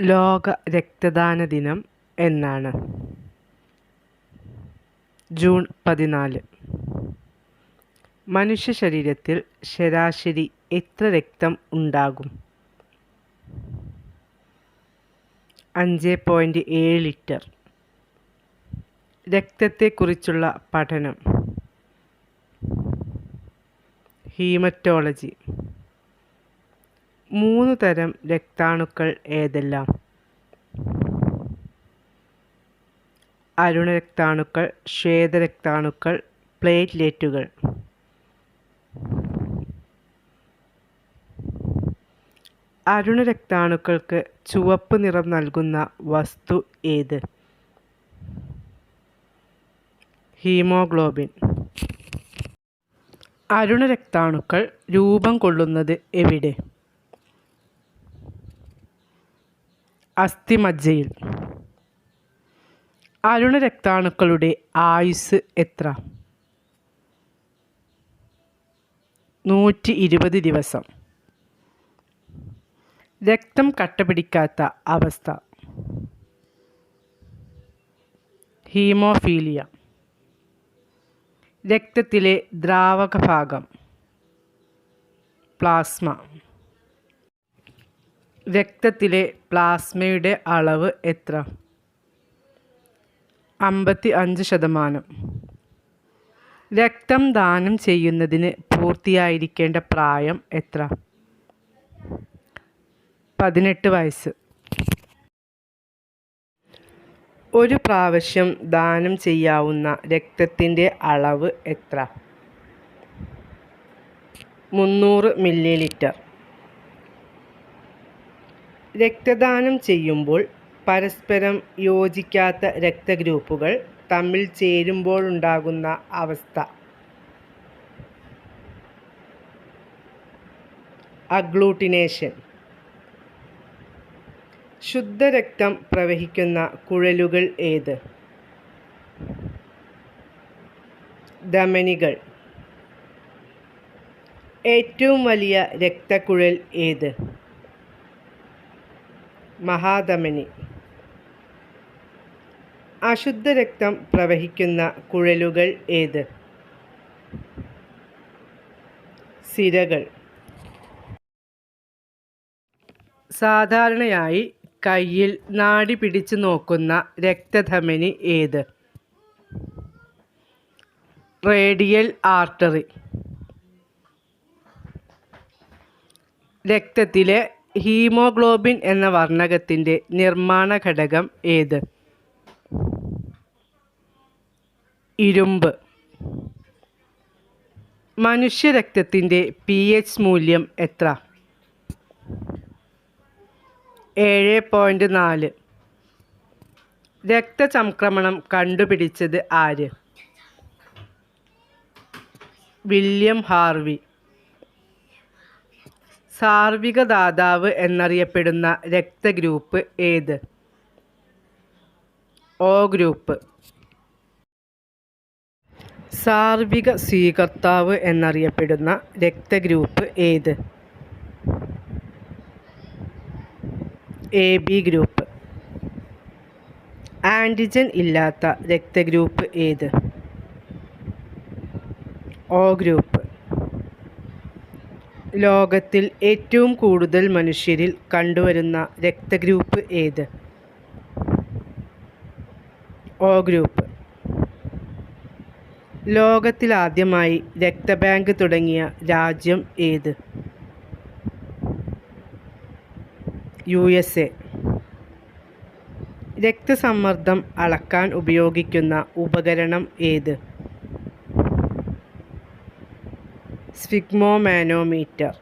ലോക രക്തദാന ദിനം എന്നാണ്. ജൂൺ പതിനാല്. മനുഷ്യ ശരീരത്തിൽ ശരാശരി എത്ര രക്തം ഉണ്ടാകും? അഞ്ച് പോയിന്റ് ഏഴ് ലിറ്റർ. രക്തത്തെക്കുറിച്ചുള്ള പഠനം. ഹീമറ്റോളജി. മൂന്ന് തരം രക്താണുക്കൾ ഏതെല്ലാം? അരുണരക്താണുക്കൾ ശ്വേതരക്താണുക്കൾ പ്ലേറ്റ്ലേറ്റുകൾ. അരുണരക്താണുക്കൾക്ക് ചുവപ്പ് നിറം നൽകുന്ന വസ്തു ഏത്? ഹീമോഗ്ലോബിൻ. അരുണരക്താണുക്കൾ രൂപം കൊള്ളുന്നത് എവിടെ? അസ്ഥിമജ്ജയിൽ. അരുണരക്താണുക്കളുടെ ആയുസ് എത്ര? നൂറ്റി ഇരുപത് ദിവസം. രക്തം കട്ടപിടിക്കാത്ത അവസ്ഥ. ഹീമോഫീലിയ. രക്തത്തിലെ ദ്രാവക ഭാഗം പ്ലാസ്മ. രക്തത്തിലെ പ്ലാസ്മയുടെ അളവ് എത്ര? അമ്പത്തി അഞ്ച് ശതമാനം. രക്തം ദാനം ചെയ്യുന്നതിന് പൂർത്തിയായിരിക്കേണ്ട പ്രായം എത്ര? പതിനെട്ട് വയസ്സ്. ഒരു പ്രാവശ്യം ദാനം ചെയ്യാവുന്ന രക്തത്തിന്റെ അളവ് എത്ര? മുന്നൂറ് മില്ലി ലിറ്റർ രക്തദാനം ചെയ്യുമ്പോൾ പരസ്പരം യോജിക്കാത്ത രക്തഗ്രൂപ്പുകൾ തമ്മിൽ ചേരുമ്പോഴുണ്ടാകുന്ന അവസ്ഥ. അഗ്ലൂട്ടിനേഷൻ. ശുദ്ധരക്തം പ്രവഹിക്കുന്ന കുഴലുകൾ ഏത്? ധമനികൾ. ഏറ്റവും വലിയ രക്തക്കുഴൽ ഏത്? മഹാധമനി. അശുദ്ധരക്തം പ്രവഹിക്കുന്ന കുഴലുകൾ ഏത്? സിരകൾ. സാധാരണയായി കയ്യിൽ നാടി പിടിച്ചു നോക്കുന്ന രക്തധമനി ഏത്? Radial artery. രക്തത്തിലെ ഹീമോഗ്ലോബിൻ എന്ന വർണകത്തിന്റെ നിർമ്മാണ ഘടകം ഏത്? ഇരുമ്പ്. മനുഷ്യരക്തത്തിന്റെ പി എച്ച് മൂല്യം എത്ര? ഏഴ് പോയിന്റ് നാല്. രക്തചംക്രമണം കണ്ടുപിടിച്ചത് ആര്? William Harvey. സാർവിക ദാതാവ് എന്നറിയപ്പെടുന്ന രക്തഗ്രൂപ്പ് ഏത്? O group. സാർവിക സ്വീകർത്താവ് എന്നറിയപ്പെടുന്ന രക്തഗ്രൂപ്പ് ഏത്? A B group. ആന്റിജൻ ഇല്ലാത്ത രക്തഗ്രൂപ്പ് ഏത്? O group. ലോകത്തിൽ ഏറ്റവും കൂടുതൽ മനുഷ്യരിൽ കണ്ടുവരുന്ന രക്തഗ്രൂപ്പ് ഏത്? ഒ ഗ്രൂപ്പ് ലോകത്തിലാദ്യമായി രക്തബാങ്ക് തുടങ്ങിയ രാജ്യം ഏത്? U S A. രക്തസമ്മർദ്ദം അളക്കാൻ ഉപയോഗിക്കുന്ന ഉപകരണം ഏത്? സ്ഫിഗ്മോമാനോമീറ്റർ